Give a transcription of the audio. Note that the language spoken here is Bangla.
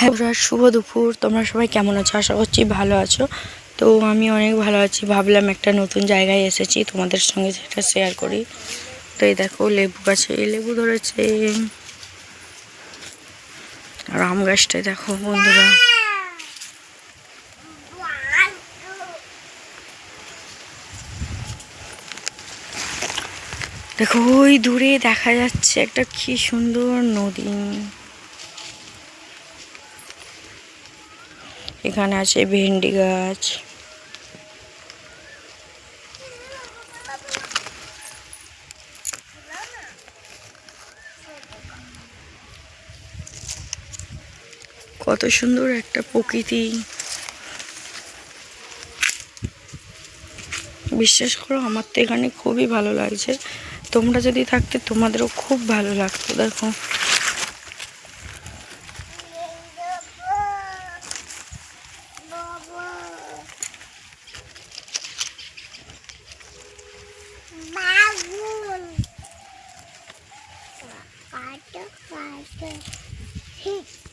হ্যাঁ ওরা শুভ দুপুর। তোমরা সবাই কেমন আছো? আশা করছি ভালো আছো। তো আমি অনেক ভালো আছি। ভাবলাম একটা নতুন জায়গায় এসেছি। তোমাদের সঙ্গে সেটা শেয়ার করি। তো এই দেখো, লেবু গাছে লেবু ধরেছে। আর আম গাছটায় দেখো, বন্ধুরা। দেখো, ওই দূরে দেখা যাচ্ছে একটা কি সুন্দর নদী। এখানে আছে ভেন্ডি গাছ। কত সুন্দর একটা প্রকৃতি। বিশ্বাস করো, আমার তো এখানে খুবই ভালো লাগছে। তোমরা যদি থাকতে তোমাদেরও খুব ভালো লাগতো, দেখো। 玩的玩的，嘿。